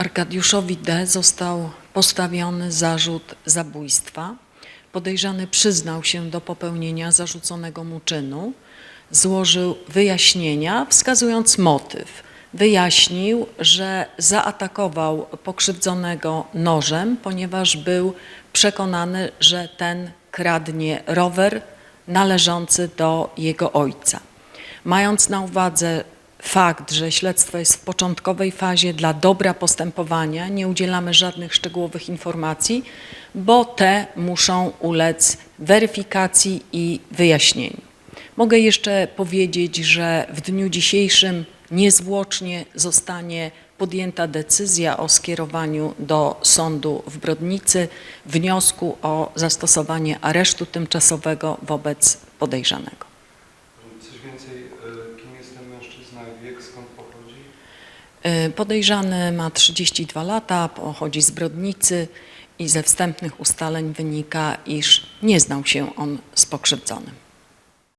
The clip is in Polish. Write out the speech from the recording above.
Arkadiuszowi D. został postawiony zarzut zabójstwa. Podejrzany przyznał się do popełnienia zarzuconego mu czynu, złożył wyjaśnienia, wskazując motyw. Wyjaśnił, że zaatakował pokrzywdzonego nożem, ponieważ był przekonany, że ten kradnie rower należący do jego ojca. Mając na uwadze fakt, że śledztwo jest w początkowej fazie dla dobra postępowania, nie udzielamy żadnych szczegółowych informacji, bo te muszą ulec weryfikacji i wyjaśnieniu. Mogę jeszcze powiedzieć, że w dniu dzisiejszym niezwłocznie zostanie podjęta decyzja o skierowaniu do sądu w Brodnicy wniosku o zastosowanie aresztu tymczasowego wobec podejrzanego. Coś więcej, y, kim jest ten mężczyzna, wiek, skąd pochodzi? Y, Podejrzany ma 32 lata, pochodzi z Brodnicy i ze wstępnych ustaleń wynika, iż nie znał się on z pokrzywdzonym.